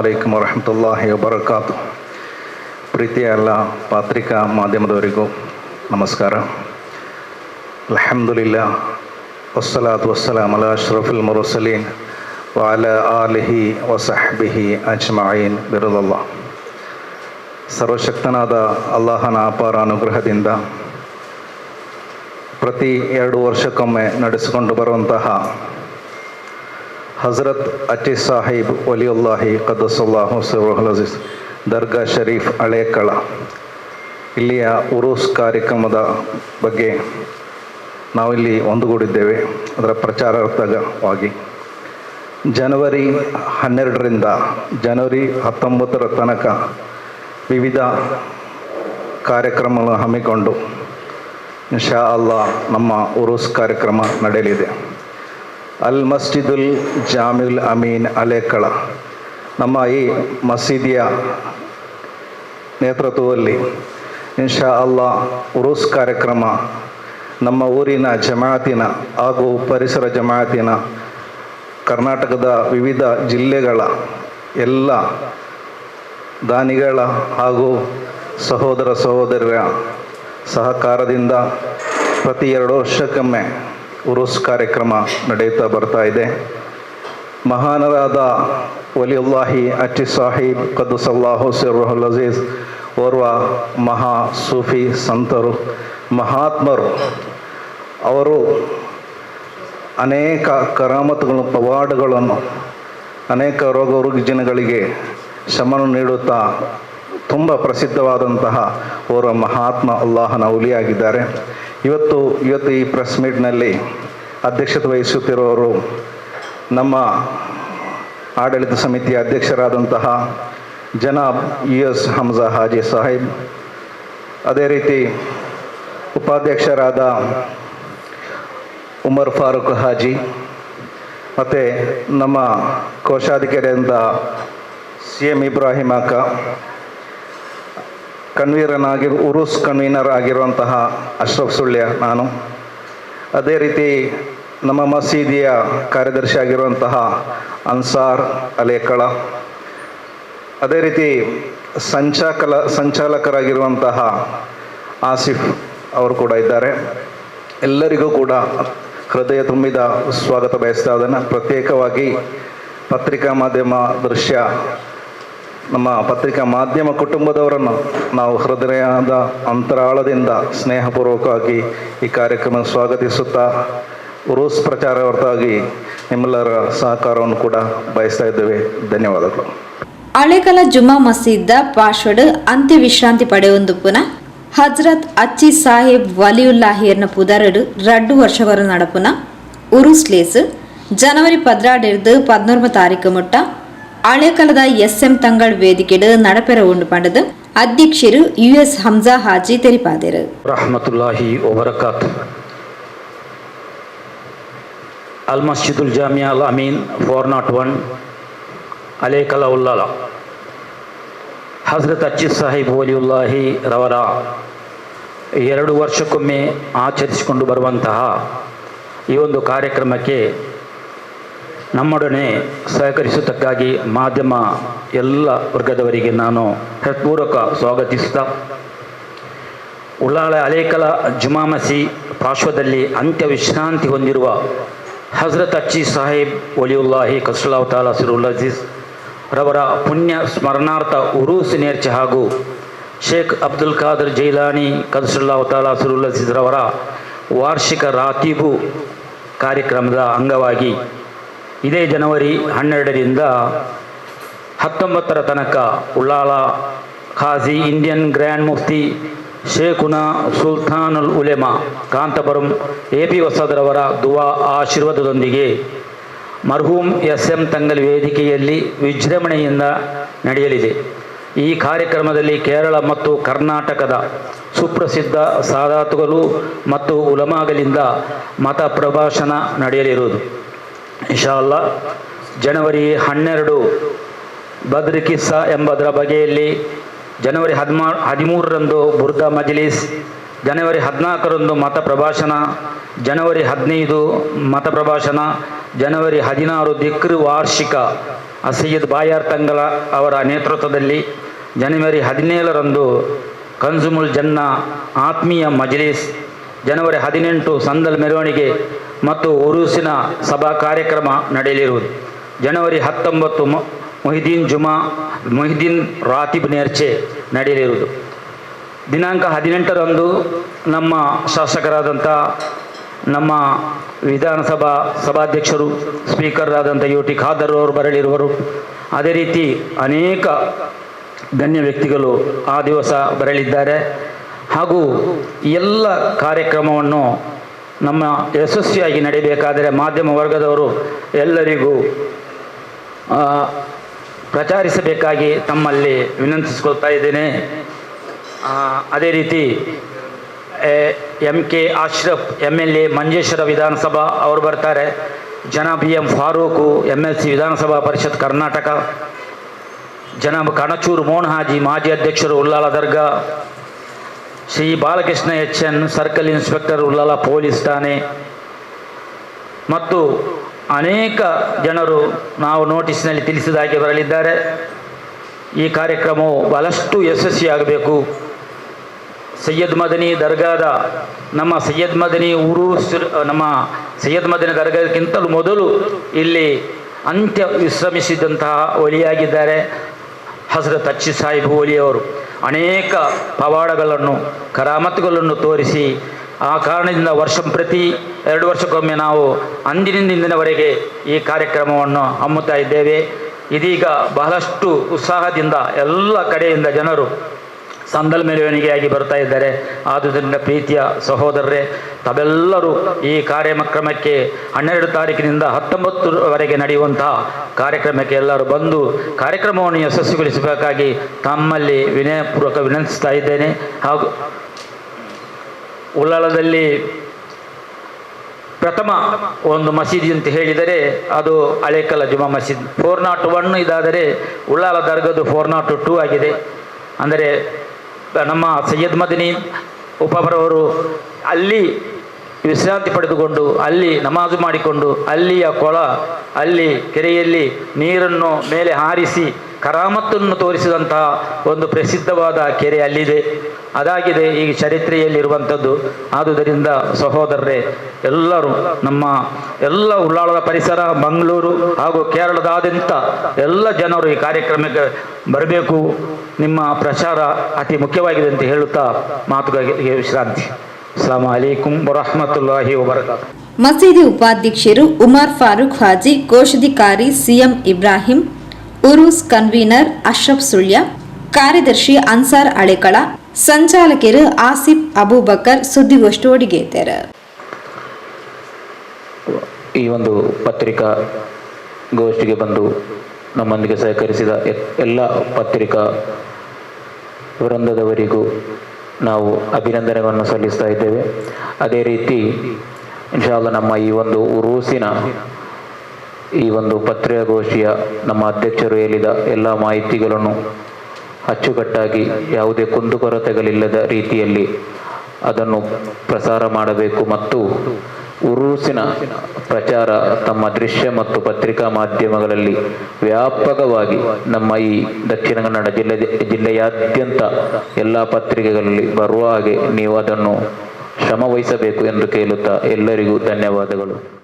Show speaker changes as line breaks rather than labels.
ಅಲೈಕಮ್ ವರಹಮತುಲ್ಲಾಹಿ ವಬರಕಾತು ಪ್ರೀತಿಯ ಎಲ್ಲ ಪತ್ರಿಕಾ ಮಾಧ್ಯಮದವರಿಗೂ ನಮಸ್ಕಾರ ಅಲ್ಹಮ್ದುಲಿಲ್ಲಾ ವಸ್ಸಲಾತ್ ವಸ್ಸಲಾಮ್ ಅಲಾ ಅಶ್ರಫುಲ್ ಮುರಸಲೀನ್ ವಾಲ ಆಲಿಹಿ ವಸಹ್ಬಿಹಿ ಅಜ್ಮಾಯಿನ್ ಬಿರುದಲ್ಲಾ ಸರ್ವಶಕ್ತನಾದ ಅಲ್ಲಾಹನ ಅಪಾರ ಅನುಗ್ರಹದಿಂದ ಪ್ರತಿ ಎರಡು ವರ್ಷಕ್ಕೊಮ್ಮೆ ನಡೆಸಿಕೊಂಡು ಬರುವಂತಹ ಹಜರತ್ അറ്റി സാഹിബ് വലിയുല്ലാഹി ಕದ್ದಸುಲ್ಲಾಹು ಸಿರುಲ್ ಅಜೀಸ್ ದರ್ಗಾ ಶರೀಫ್ ಹಳೇಕಳ ಇಲ್ಲಿಯ ಉರೂಸ್ ಕಾರ್ಯಕ್ರಮದ ಬಗ್ಗೆ ನಾವಿಲ್ಲಿ ಒಂದುಗೂಡಿದ್ದೇವೆ. ಅದರ ಪ್ರಚಾರಾರ್ಥವಾಗಿ ಜನವರಿ ಹನ್ನೆರಡರಿಂದ ಜನವರಿ ಹತ್ತೊಂಬತ್ತರ ತನಕ ವಿವಿಧ ಕಾರ್ಯಕ್ರಮಗಳನ್ನು ಹಮ್ಮಿಕೊಂಡು ಇನ್ಶಾ ಅಲ್ಲಾ ನಮ್ಮ ಉರೂಸ್ ಕಾರ್ಯಕ್ರಮ ನಡೆಯಲಿದೆ. ಅಲ್ ಮಸ್ಜಿದುಲ್ ಜಾಮಿಲ್ ಅಮೀನ್ ಅಲೇಕಳ. ನಮ್ಮ ಈ ಮಸೀದಿಯ ನೇತೃತ್ವದಲ್ಲಿ ಇನ್ಶಾ ಅಲ್ಲಾ ಉರುಸ್ ಕಾರ್ಯಕ್ರಮ ನಮ್ಮ ಊರಿನ ಜಮಾತಿನ ಹಾಗೂ ಪರಿಸರ ಜಮಾತಿನ ಕರ್ನಾಟಕದ ವಿವಿಧ ಜಿಲ್ಲೆಗಳ ಎಲ್ಲ ದಾನಿಗಳ ಹಾಗೂ ಸಹೋದರ ಸಹೋದರರ ಸಹಕಾರದಿಂದ ಪ್ರತಿ ಎರಡು ವರ್ಷಕ್ಕೊಮ್ಮೆ ಉರುಸ್ ಕಾರ್ಯಕ್ರಮ ನಡೆಯುತ್ತಾ ಬರ್ತಾ ಇದೆ. ಮಹಾನರಾದ ವಲಿಯುಲ್ಲಾಹಿ ಅಚ್ಚಿ ಸಾಹಿಬ್ ಕದ್ದುಸಲ್ಲಾಹು ಸಿರುಲ್ ಅಜೀಜ್ ಓರ್ವ ಮಹಾ ಸೂಫಿ ಸಂತರು, ಮಹಾತ್ಮರು. ಅವರು ಅನೇಕ ಕರಾಮತ್ಗಳು, ಪವಾಡಗಳನ್ನು, ಅನೇಕ ರೋಗ ಜನಗಳಿಗೆ ಶಮನ ನೀಡುತ್ತಾ ತುಂಬ ಪ್ರಸಿದ್ಧವಾದಂತಹ ಓರ್ವ ಮಹಾತ್ಮ ಅಲ್ಲಾಹನ ಹುಲಿಯಾಗಿದ್ದಾರೆ ಇವತ್ತು ಇವತ್ತು ಈ ಪ್ರೆಸ್ ಮೀಟ್ನಲ್ಲಿ ಅಧ್ಯಕ್ಷತೆ ವಹಿಸುತ್ತಿರುವವರು ನಮ್ಮ ಆಡಳಿತ ಸಮಿತಿಯ ಅಧ್ಯಕ್ಷರಾದಂತಹ ಜನಾಬ್ ಯು ಎಸ್ ಹಮ್ಜಾ ಹಾಜಿ ಸಾಹೇಬ್. ಅದೇ ರೀತಿ ಉಪಾಧ್ಯಕ್ಷರಾದ ಉಮರ್ ಫಾರೂಕ್ ಹಾಜಿ ಮತ್ತು ನಮ್ಮ ಕೋಶಾಧಿಕಾರಿಯಾದಂಥ ಸಿ ಎಂ ಇಬ್ರಾಹಿಂ ಅಕ್ಕ ಕನ್ವೀನರಾಗಿ ಉರುಸ್ ಕನ್ವೀನರ್ ಆಗಿರುವಂತಹ ಅಶ್ರಫ್ ಸುಳ್ಯ ನಾನು. ಅದೇ ರೀತಿ ನಮ್ಮ ಮಸೀದಿಯ ಕಾರ್ಯದರ್ಶಿ ಆಗಿರುವಂತಹ ಅನ್ಸಾರ್ ಅಲೇಕಳ ಅದೇ ರೀತಿ ಸಂಚಾಕಲ, ಸಂಚಾಲಕರಾಗಿರುವಂತಹ ಆಸಿಫ್ ಅವರು ಕೂಡ ಇದ್ದಾರೆ. ಎಲ್ಲರಿಗೂ ಕೂಡ ಹೃದಯ ತುಂಬಿದ ಸ್ವಾಗತ ಬಯಸ್ತಾ ಅದನ್ನು ಪ್ರತ್ಯೇಕವಾಗಿ ಪತ್ರಿಕಾ ಮಾಧ್ಯಮ ದೃಶ್ಯ ನಮ್ಮ ಪತ್ರಿಕಾ ಮಾಧ್ಯಮ ಕುಟುಂಬದವರನ್ನು ನಾವು ಹೃದಯದ ಅಂತರಾಳದಿಂದ ಸ್ನೇಹಪೂರ್ವಕವಾಗಿ ಈ ಕಾರ್ಯಕ್ರಮ ಸ್ವಾಗತಿಸುತ್ತಾ ಉರೂಸ್ ಪ್ರಚಾರ ಹೊರತಾಗಿ ನಿಮ್ಮೆಲ್ಲರ ಸಹಕಾರವನ್ನು ಕೂಡ ಬಯಸ್ತಾ ಇದ್ದೇವೆ. ಧನ್ಯವಾದಗಳು.
ಹಳೆಕಲ ಜುಮಾ ಮಸೀದ್ದ ಪಾಶ್ವಡ್ ಅಂತ್ಯ ವಿಶ್ರಾಂತಿ ಪಡೆಯೊಂದು ಪುನಃ ಹಜ್ರತ್ ಅಚ್ಚಿ ಸಾಹೇಬ್ ವಲಿಯುಲ್ಲಾಹಿಯರ್ನ ಪುದರಡು ರಡ್ಡು ವರ್ಷಗಳ ನಡಪುನ ಉರುಸ್ಲೇಸ್, ಜನವರಿ ಪದ್ರಾಡಿರ್ದು ಪದ್ನೊರ್ಮ ತಾರೀಕು ಮುಟ್ಟ ಹಳೆಕಲದ ಎಸ್ ಎಂ ತಂಗಳ್ ವೇದಿಕೆಡು ನಡಪೆರ ಉಂಡು ಪಂಡದು ಅಧ್ಯಕ್ಷರು ಯು ಎಸ್ ಹಮ್ಜಾ ಹಾಜಿ ತೆರಿಪಾದೆರು
ರಹಮತುಲ್ಲಾಹಿ ವಬರಕಾತ್ ಅಲ್ ಮಸ್ಜಿದುಲ್ ಜಾಮಿಯಾ ಅಲ್ Amin four nought one ಅಲೇಕಲ Ullal ಹಜರತ್ ಅಚ್ಚಿ ಸಾಹಿಬ್ ವಲಿಯುಲ್ಲಾಹಿ ರವರ ಎರಡು ವರ್ಷಕ್ಕೊಮ್ಮೆ ಆಚರಿಸಿಕೊಂಡು ಬರುವಂತಹ ಈ ಒಂದು ಕಾರ್ಯಕ್ರಮಕ್ಕೆ ನಮ್ಮೊಡನೆ ಸಹಕರಿಸುವುದಕ್ಕಾಗಿ ಮಾಧ್ಯಮ ಎಲ್ಲ ವರ್ಗದವರಿಗೆ ನಾನು ಹೃತ್ಪೂರ್ವಕ ಸ್ವಾಗತಿಸುತ್ತಾ ಉಳ್ಳಾಳ ಅಲೇಕಲ ಜುಮಾ ಮಸಿ ಪಾರ್ಶ್ವದಲ್ಲಿ ಅಂತ್ಯ ವಿಶ್ರಾಂತಿ ಹೊಂದಿರುವ ಹಜರತ್ ಅಚ್ಚಿ ಸಾಹೇಬ್ ಒಲಿಯುಲ್ಲಾಹಿ ಕಸುಲಾವ್ ತಾಲಾ ಸಿರುಲ್ ಅಜೀಸ್ ರವರ ಪುಣ್ಯ ಸ್ಮರಣಾರ್ಥ ಉರೂಸ್ ನೇರ್ಚೆ ಹಾಗೂ ಶೇಖ್ ಅಬ್ದುಲ್ ಖಾದರ್ ಜೈಲಾನಿ ಕದಸುಲ್ಲಾವ್ ತಾಲಾ ಸಿರುಲ್ ಅಜೀಜ್ ರವರ ವಾರ್ಷಿಕ ರಾತೀಬು ಕಾರ್ಯಕ್ರಮದ ಅಂಗವಾಗಿ ಇದೇ ಜನವರಿ ಹನ್ನೆರಡರಿಂದ ಹತ್ತೊಂಬತ್ತರ ತನಕ ಉಳ್ಳಾಲ ಖಾಜಿ ಇಂಡಿಯನ್ ಗ್ರ್ಯಾಂಡ್ ಮುಫ್ತಿ ಶೇಖುನ ಸುಲ್ತಾನುಲ್ ಉಲೆಮಾ ಕಾಂತಪುರಂ ಎ ಪಿ ವಸದರವರ ದುವಾ ಆಶೀರ್ವಾದದೊಂದಿಗೆ ಮರ್ಹೂಮ್ ಎಸ್ ಎಂ ತಂಗಲ್ ವೇದಿಕೆಯಲ್ಲಿ ವಿಜೃಂಭಣೆಯಿಂದ ನಡೆಯಲಿದೆ. ಈ ಕಾರ್ಯಕ್ರಮದಲ್ಲಿ ಕೇರಳ ಮತ್ತು ಕರ್ನಾಟಕದ ಸುಪ್ರಸಿದ್ಧ ಸಾದಾತುಗಳು ಮತ್ತು ಉಲಮಾಗಲಿಂದ ಮತ ಪ್ರಭಾಷಣ ನಡೆಯಲಿರುವುದು. ಇನ್ಶಾಲ್ಲ ಜನವರಿ ಹನ್ನೆರಡು ಬದ್ರಿಕಿಸ್ಸ ಎಂಬುದರ ಬಗೆಯಲ್ಲಿ ಜನವರಿ ಹದಿಮಾ, ಹದಿಮೂರರಂದು ಬುರ್ದಾ ಮಜ್ಲಿಸ್, ಜನವರಿ ಹದಿನಾಲ್ಕರಂದು ಮತ ಪ್ರಭಾಷಣ, ಜನವರಿ ಹದಿನೈದು ಮತ ಪ್ರಭಾಷಣ, ಜನವರಿ ಹದಿನಾರು ದಿಕ್ರ್ ವಾರ್ಷಿಕ ಸೈಯದ್ ಬಾಯಾರ್ ತಂಗಲ ಅವರ ನೇತೃತ್ವದಲ್ಲಿ ಜನವರಿ ಹದಿನೇಳರಂದು ಕನ್ಸುಮುಲ್ ಜನ್ನ ಆತ್ಮೀಯ ಮಜ್ಲಿಸ್, ಜನವರಿ ಹದಿನೆಂಟು ಸಂದಲ್ ಮೆರವಣಿಗೆ ಮತ್ತು ಉರುಸಿನ ಸಭಾ ಕಾರ್ಯಕ್ರಮ ನಡೆಯಲಿರುವುದು. ಜನವರಿ ಹತ್ತೊಂಬತ್ತು ಮೊಹಿದ್ದೀನ್ ಮೊಹಿದೀನ್ ಜುಮಾ ಮೊಹಿದೀನ್ ರಾತಿಬ್ ನೇರ್ಚೆ ನಡೆಯಲಿರುವುದು. ದಿನಾಂಕ ಹದಿನೆಂಟರಂದು ನಮ್ಮ ಶಾಸಕರಾದಂಥ, ನಮ್ಮ ವಿಧಾನಸಭಾ ಸಭಾಧ್ಯಕ್ಷರು, ಸ್ಪೀಕರ್ರಾದಂಥ ಯು ಟಿ ಖಾದರ್ ಅವರು ಬರಲಿರುವರು. ಅದೇ ರೀತಿ ಅನೇಕ ಗಣ್ಯ ವ್ಯಕ್ತಿಗಳು ಆ ದಿವಸ ಬರಲಿದ್ದಾರೆ. ಹಾಗೂ ಎಲ್ಲ ಕಾರ್ಯಕ್ರಮವನ್ನು ನಮ್ಮ ಯಶಸ್ವಿಯಾಗಿ ನಡೀಬೇಕಾದರೆ ಮಾಧ್ಯಮ ವರ್ಗದವರು ಎಲ್ಲರಿಗೂ ಪ್ರಚಾರಿಸಬೇಕಾಗಿ ತಮ್ಮಲ್ಲಿ ವಿನಂತಿಸಿಕೊಳ್ತಾ ಇದ್ದೇನೆ. ಅದೇ ರೀತಿ, M K Ashraf M L A Manjeshwar ವಿಧಾನಸಭಾ ಅವರು ಬರ್ತಾರೆ. ಜನಾಬ್ M Farooq M L C ವಿಧಾನಸಭಾ ಪರಿಷತ್ ಕರ್ನಾಟಕ. ಜನಾಬ್ ಕಣಚೂರು ಮೋಹನ್ ಹಾಜಿ ಮಾಜಿ ಅಧ್ಯಕ್ಷರು ಉಲ್ಲಾಲ ದರ್ಗಾ. Shri Balakrishna H N circle inspector Ullal police ಠಾಣೆ. ಮತ್ತು ಅನೇಕ ಜನರು ನಾವು ನೋಟಿಸ್ನಲ್ಲಿ ತಿಳಿಸಿದ ಹಾಗೆ ಬರಲಿದ್ದಾರೆ. ಈ ಕಾರ್ಯಕ್ರಮವು ಬಹಳಷ್ಟು ಯಶಸ್ವಿಯಾಗಬೇಕು ಸೈಯದ್ ಮದನಿ ದರ್ಗಾದ ನಮ್ಮ ಸೈಯದ್ ಮದನಿ ಊರು ನಮ್ಮ ಸೈಯದ್ ಮದನಿ ದರ್ಗಾದಕ್ಕಿಂತಲೂ ಮೊದಲು ಇಲ್ಲಿ ಅಂತ್ಯ ವಿಶ್ರಮಿಸಿದಂತಹ ಒಲಿಯಾಗಿದ್ದಾರೆ. ಹಸರತ್ ಅಚ್ಚಿ ಸಾಹಿಬ್ ಓಲಿಯವರು ಅನೇಕ ಪವಾಡಗಳನ್ನು, ಕರಾಮತ್ತುಗಳನ್ನು ತೋರಿಸಿ, ಆ ಕಾರಣದಿಂದ ವರ್ಷ ಪ್ರತಿ ಎರಡು ವರ್ಷಕ್ಕೊಮ್ಮೆ ನಾವು ಅಂದಿನಿಂದ ಇಂದಿನವರೆಗೆ ಈ ಕಾರ್ಯಕ್ರಮವನ್ನು ಹಮ್ಮುತ್ತಾ ಇದ್ದೇವೆ. ಇದೀಗ ಬಹಳಷ್ಟು ಉತ್ಸಾಹದಿಂದ ಎಲ್ಲ ಕಡೆಯಿಂದ ಜನರು ಸಂದಲ್ ಮೆರವಣಿಗೆಯಾಗಿ ಬರ್ತಾ ಇದ್ದಾರೆ. ಆದುದರಿಂದ ಪ್ರೀತಿಯ ಸಹೋದರರೇ, ತಾವೆಲ್ಲರೂ ಈ ಕಾರ್ಯಕ್ರಮಕ್ಕೆ ಹನ್ನೆರಡು ತಾರೀಕಿನಿಂದ ಹತ್ತೊಂಬತ್ತರವರೆಗೆ ನಡೆಯುವಂತಹ ಕಾರ್ಯಕ್ರಮಕ್ಕೆ ಎಲ್ಲರೂ ಬಂದು ಕಾರ್ಯಕ್ರಮವನ್ನು ಯಶಸ್ವಿಗೊಳಿಸಬೇಕಾಗಿ ತಮ್ಮಲ್ಲಿ ವಿನಯಪೂರ್ವಕ ವಿನಂತಿಸ್ತಾ ಇದ್ದೇನೆ. ಹಾಗೂ ಉಳ್ಳಾಲದಲ್ಲಿ ಪ್ರಥಮ ಒಂದು ಮಸೀದಿ ಅಂತ ಹೇಳಿದರೆ ಅದು ಹಳೇಕಲ್ಲ ಜುಮಾ ಮಸೀದ್. ಫೋರ್ ನಾಟ್ ಒನ್ ಇದಾದರೆ ಉಳ್ಳಾಲ ದರ್ಗದು ಫೋರ್ ನಾಟ್ ಟೂ ಆಗಿದೆ. ಅಂದರೆ ನಮ್ಮ ಸೈಯದ್ ಮದಿನಿ ಉಪಬರವರು ಅಲ್ಲಿ ವಿಶ್ರಾಂತಿ ಪಡೆದುಕೊಂಡು, ಅಲ್ಲಿ ನಮಾಜು ಮಾಡಿಕೊಂಡು, ಅಲ್ಲಿಯ ಕೊಳ, ಅಲ್ಲಿ ಕೆರೆಯಲ್ಲಿ ನೀರನ್ನು ಮೇಲೆ ಹಾರಿಸಿ ಕರಾಮತ್ತನ್ನು ತೋರಿಸಿದಂತಹ ಒಂದು ಪ್ರಸಿದ್ಧವಾದ ಕೆರೆ ಅಲ್ಲಿದೆ. ಅದಾಗಿದೆ ಈ ಚರಿತ್ರೆಯಲ್ಲಿರುವಂಥದ್ದು. ಆದುದರಿಂದ ಸಹೋದರರೇ, ಎಲ್ಲರೂ ನಮ್ಮ ಎಲ್ಲ ಉಳ್ಳಾಳದ ಪರಿಸರ, ಮಂಗಳೂರು ಹಾಗೂ ಕೇರಳದಾದ್ಯಂತ ಎಲ್ಲ ಜನರು ಈ ಕಾರ್ಯಕ್ರಮಕ್ಕೆ ಬರಬೇಕು. ನಿಮ್ಮ ಪ್ರಚಾರ ಅತಿ ಮುಖ್ಯವಾಗಿದೆ ಅಂತ ಹೇಳುತ್ತಾ ಮಾತುಗಳಿಗೆ ವಿಶ್ರಾಂತಿ. ಅಸ್ಲಾಂ ಅಲೈಕುಂ ವರಹಮತುಲ್ಲಾಹಿ
ಮಸೀದಿ ಉಪಾಧ್ಯಕ್ಷರು ಉಮರ್ ಫಾರೂಕ್ ಹಾಜಿ ಕೋಶಾಧಿಕಾರಿ ಸಿಎಂ ಇಬ್ರಾಹಿಂ ಉರೂಸ್ ಕನ್ವೀನರ್ ಅಶ್ರಫ್ ಸುಳ್ಯ, ಕಾರ್ಯದರ್ಶಿ ಅನ್ಸಾರ್ ಅಳೆಕಳ, ಸಂಚಾಲಕರು ಆಸಿಫ್ ಅಬೂಬಕರ್ ಸುದ್ದಿಗೋಷ್ಠಿ ಒಡಿಗೇತರ
ಈ ಒಂದು ಪತ್ರಿಕಾ ಗೋಷ್ಠಿಗೆ ಬಂದು ನಮ್ಮೊಂದಿಗೆ ಸಹಕರಿಸಿದ ಎಲ್ಲ ಪತ್ರಿಕಾ ವೃಂದದವರಿಗೂ ನಾವು ಅಭಿನಂದನೆಗಳನ್ನು ಸಲ್ಲಿಸ್ತಾ ಇದ್ದೇವೆ. ಅದೇ ರೀತಿ ಇನ್ಶಾಲ್ಲ ನಮ್ಮ ಈ ಒಂದು ಉರೂಸಿನ ಈ ಒಂದು ಪತ್ರಿಕಾಗೋಷ್ಠಿಯ ನಮ್ಮ ಅಧ್ಯಕ್ಷರು ಹೇಳಿದ ಎಲ್ಲ ಮಾಹಿತಿಗಳನ್ನು ಅಚ್ಚುಕಟ್ಟಾಗಿ ಯಾವುದೇ ಕುಂದುಕೊರತೆಗಳಿಲ್ಲದ ರೀತಿಯಲ್ಲಿ ಅದನ್ನು ಪ್ರಸಾರ ಮಾಡಬೇಕು ಮತ್ತು ಉರುಸಿನ ಪ್ರಚಾರ ತಮ್ಮ ದೃಶ್ಯ ಮತ್ತು ಪತ್ರಿಕಾ ಮಾಧ್ಯಮಗಳಲ್ಲಿ ವ್ಯಾಪಕವಾಗಿ ನಮ್ಮ ಈ ದಕ್ಷಿಣ ಕನ್ನಡ ಜಿಲ್ಲೆ ಜಿಲ್ಲೆಯಾದ್ಯಂತ ಎಲ್ಲ ಪತ್ರಿಕೆಗಳಲ್ಲಿ ಬರುವ ಹಾಗೆ ನೀವು ಅದನ್ನು ಶ್ರಮವಹಿಸಬೇಕು ಎಂದು ಕೇಳುತ್ತಾ ಎಲ್ಲರಿಗೂ ಧನ್ಯವಾದಗಳು.